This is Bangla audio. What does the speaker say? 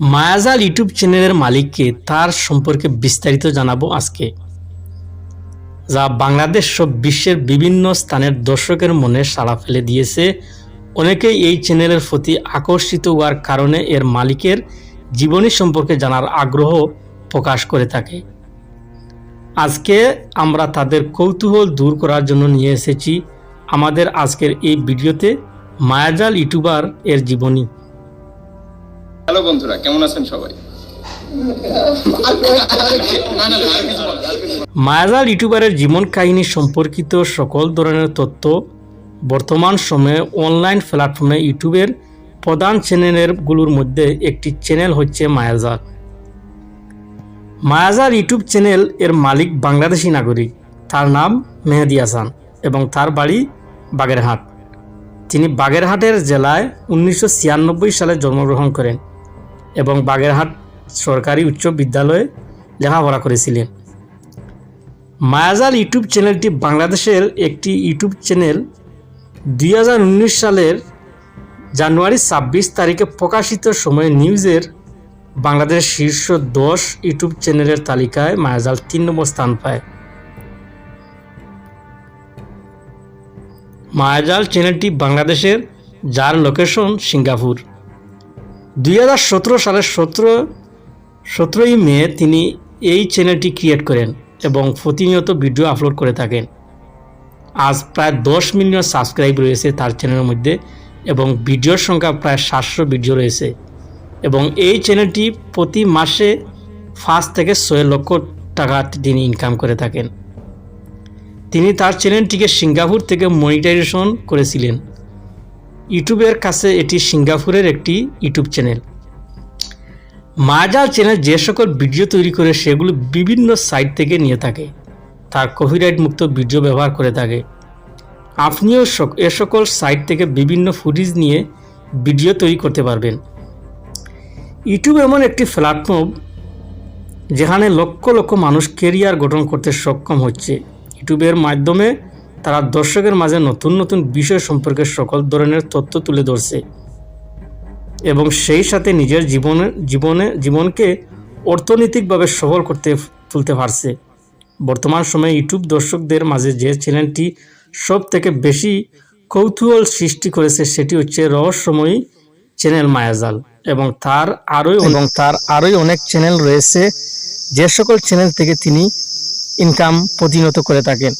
মায়াজাল ইউটিউব চ্যানেলের মালিককে তার সম্পর্কে বিস্তারিত জানাব আজকে, যা বাংলাদেশ সব বিশ্বের বিভিন্ন স্থানের দর্শকের মনে সাড়া ফেলে দিয়েছে। অনেকেই এই চ্যানেলের প্রতি আকর্ষিত হওয়ার কারণে এর মালিকের জীবনী সম্পর্কে জানার আগ্রহ প্রকাশ করে থাকে। আজকে আমরা তাদের কৌতূহল দূর করার জন্য নিয়ে এসেছি। আমাদের আজকের এই ভিডিওতে মায়াজাল ইউটিউবার এর জীবনী। হ্যালো বন্ধুরা, কেমন আছেন সবাই? মায়াজাল ইউটিউবারের জীবন কাহিনী সম্পর্কিত সকল ধরনের তথ্য বর্তমান সময়ে অনলাইন প্ল্যাটফর্মে ইউটিউবের প্রধান চ্যানেলেরগুলোর মধ্যে একটি চ্যানেল হচ্ছে মায়াজাল। মায়াজাল ইউটিউব চ্যানেল এর মালিক বাংলাদেশি নাগরিক। তার নাম মেহেদি হাসান এবং তার বাড়ি বাগেরহাট। তিনি বাগেরহাটের জেলায় উনিশশো ছিয়ানব্বই সালে জন্মগ্রহণ করেন। এবং বাগেরহাট সরকারি উচ্চ বিদ্যালয়ে লেখাপড়া করেছিলেন। মায়াজাল ইউটিউব চ্যানেলটি বাংলাদেশের একটি ইউটিউব চ্যানেল। দুই হাজার উনিশ সালের জানুয়ারি ছাব্বিশ তারিখে প্রকাশিত সময় নিউজের বাংলাদেশের শীর্ষ দশ ইউটিউব চ্যানেলের তালিকায় মায়াজাল তিন নম্বর স্থান পায়। মায়াজাল চ্যানেলটি বাংলাদেশের যার লোকেশন সিঙ্গাপুর। দুই হাজার সতেরো সালের সতেরো, সতেরোই মে তিনি এই চ্যানেলটি ক্রিয়েট করেন এবং প্রতিনিয়ত ভিডিও আপলোড করে থাকেন। আজ প্রায় দশ মিলিয়ন সাবস্ক্রাইব রয়েছে তার চ্যানেলের মধ্যে এবং ভিডিওর সংখ্যা প্রায় সাতশো ভিডিও রয়েছে এবং এই চ্যানেলটি প্রতি মাসে পাঁচ থেকে ছয় লক্ষ টাকা তিনি ইনকাম করে থাকেন। তিনি তার চ্যানেলটিকে সিঙ্গাপুর থেকে মনিটাইজেশন করেছিলেন। ইউটিউবের কাছে এটি সিঙ্গাপুরের একটি ইউটিউব চ্যানেল। মাজাল চ্যানেল যে সকল ভিডিও তৈরি করে সেগুলো বিভিন্ন সাইট থেকে নিয়ে থাকে। তার কপিরাইট মুক্ত ভিডিও ব্যবহার করে থাকে। আপনিও এ সকল সাইট থেকে বিভিন্ন ফুটেজ নিয়ে ভিডিও তৈরি করতে পারবেন। ইউটিউব এমন একটি প্ল্যাটফর্ম যেখানে লক্ষ লক্ষ মানুষ কেরিয়ার গঠন করতে সক্ষম হচ্ছে। ইউটিউবের মাধ্যমে তারা দর্শকের মাঝে নতুন নতুন বিষয় সম্পর্কে সকল ধরনের তথ্য তুলে ধরছে এবং সেই সাথে নিজের জীবনে জীবনে, জীবনকে অর্থনৈতিকভাবে সফল করতে তুলতে পারছে। বর্তমান সময়ে ইউটিউব দর্শকদের মাঝে যে চ্যানেলটি সব থেকে বেশি কৌতূহল সৃষ্টি করেছে, সেটি হচ্ছে রহস্যময়ী চ্যানেল মায়াজাল এবং তার আরোই এবং তার আরোই অনেক চ্যানেল রয়েছে, যে সকল চ্যানেল থেকে তিনি ইনকাম প্রতিনিয়ত করে থাকেন।